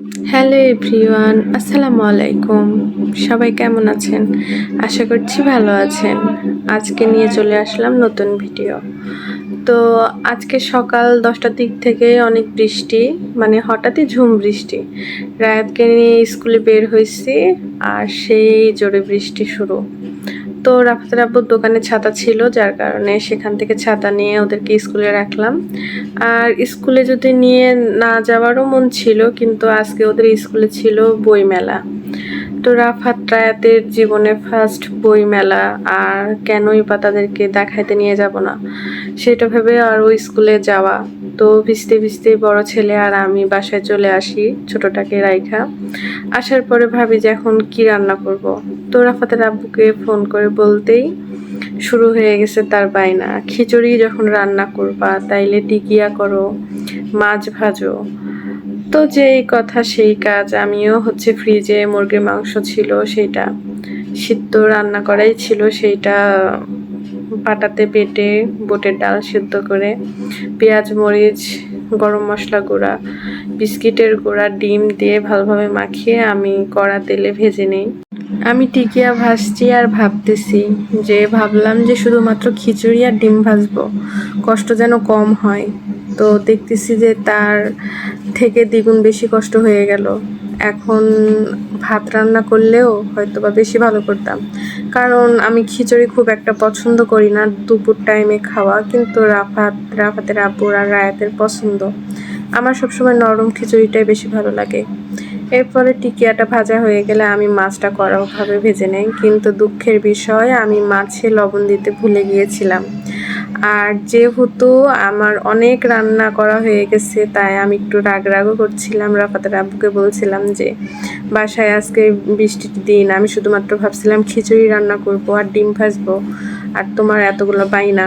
Hello everyone আসসালামু আলাইকুম সবাই কেমন আছেন? আশা করছি ভালো আছেন। আজকে নিয়ে চলে আসলাম নতুন ভিডিও। তো আজকে সকাল দশটার দিক থেকে অনেক বৃষ্টি মানে হঠাৎই ঝুম বৃষ্টি। রায়াতকে নিয়ে স্কুলে বের হয়েছি আর সেই জোরে বৃষ্টি শুরু। তো রাফাতের আব্বুর দোকানে ছাতা ছিল, যার কারণে সেখান থেকে ছাতা নিয়ে ওদেরকে স্কুলে রাখলাম। আর স্কুলে যদি নিয়ে না যাওয়ারও মন ছিল, কিন্তু আজকে ওদের স্কুলে ছিল বই মেলা তো রাফাত জীবনে ফার্স্ট বই মেলা আর কেনই বা তাদেরকে দেখাইতে নিয়ে যাব না? সেটা ভেবে আর ওই স্কুলে যাওয়া। তো ভিজতে ভিজতে বড় ছেলে আর আমি বাসায় চলে আসি ছোটটাকে রাইখা। আসার পরে ভাবি যে এখন কি রান্না করব? তো রাফাতের আব্বুকে ফোন করে বলতেই শুরু হয়ে গেছে তার বায়না। খিচুড়ি যখন রান্না করবা, তাইলে টিকিয়া করো, মাছ ভাজো। তো যেই কথা, সেই কাজ। আমিও হচ্ছে ফ্রিজে মুরগির মাংস ছিল, সেইটা সিদ্ধ রান্না করাই ছিল, সেইটা পাটাতে বেটে বুটের ডাল সিদ্ধ করে, পেঁয়াজ, মরিচ, গরম মশলা গুঁড়া, বিস্কিটের গুঁড়া, ডিম দিয়ে ভালোভাবে মাখিয়ে আমি কড়া তেলে ভেজে নিই। আমি টিকিয়া ভাজছি আর ভাবতেছি যে, ভাবলাম যে শুধুমাত্র খিচুড়ি আর ডিম ভাজবো। কষ্ট যেন কম হয়। তো দেখতেছি যে তার থেকে দ্বিগুণ বেশি কষ্ট হয়ে গেল। এখন ভাত রান্না করলেও হয়তো বা বেশি ভালো করতাম। কারণ আমি খিচুড়ি খুব একটা পছন্দ করি না, দুপুর টাইমে খাওয়া। কিন্তু রাফাত, রাফাতের আব্বুর আর রায়াতের পছন্দ। আমার সবসময় নরম খিচুড়িটাই বেশি ভালো লাগে। এরপরে টিকিয়াটা ভাজা হয়ে গেলে আমি মাছটা কড়াভাবে ভেজে নেই। কিন্তু দুঃখের বিষয়, আমি মাছে লবণ দিতে ভুলে গিয়েছিলাম। আর যেহেতু আমার অনেক রান্না করা হয়ে গেছে, তাই আমি একটু রাগ রাগও করছিলাম। রাফাতের আব্বুকে বলছিলাম যে, বাসায় আজকে বৃষ্টির দিন, আমি শুধুমাত্র ভাবছিলাম খিচুড়ি রান্না করব আর ডিম ভাজবো, আর তোমার এতগুলো বাইনা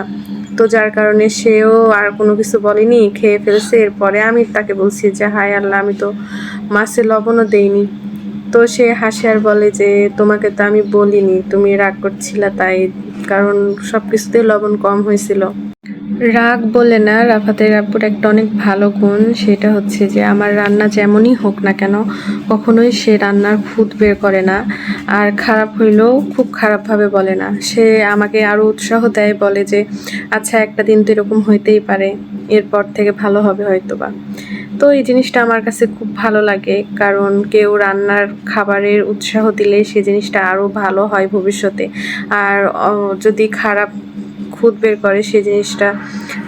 তো যার কারণে সেও আর কোনো কিছু বলেনি, খেয়ে ফেলছে। এরপরে আমি তাকে বলছি যে, হায় আল্লাহ, আমি তো মাছে লবণও দেইনি। তো সে হাসে আর বলে যে, তোমাকে তো আমি বলিনি, তুমি রাগ করছিলা, তাই কারণ সব কিছুতে লবণ কম হয়েছিল। রাগ বলে না, রাফাতের আব্বুর একটা অনেক ভালো গুণ, সেটা হচ্ছে যে আমার রান্না যেমনই হোক না কেন, কখনোই সে রান্নার খুঁত বের করে না। আর খারাপ হইলেও খুব খারাপভাবে বলে না। সে আমাকে আরও উৎসাহ দেয়, বলে যে আচ্ছা একটা দিন তো এরকম হইতেই পারে। এরপর থেকে ভালো হবে হয়তো বা তো এই জিনিসটা আমার কাছে খুব ভালো লাগে, কারণ কেউ রান্নার খাবারের উৎসাহ দিলে সে জিনিসটা আরও ভালো হয় ভবিষ্যতে। আর যদি খারাপ খুদ বের করে সেই জিনিসটা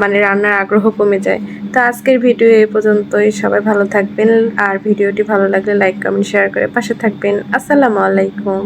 মানে রান্নার আগ্রহ কমে যায়। তো আজকের ভিডিও এ পর্যন্তই, সবাই ভালো থাকবেন। আর ভিডিওটি ভালো লাগলে লাইক, কমেন্ট, শেয়ার করে পাশে থাকবেন। আসসালামু আলাইকুম।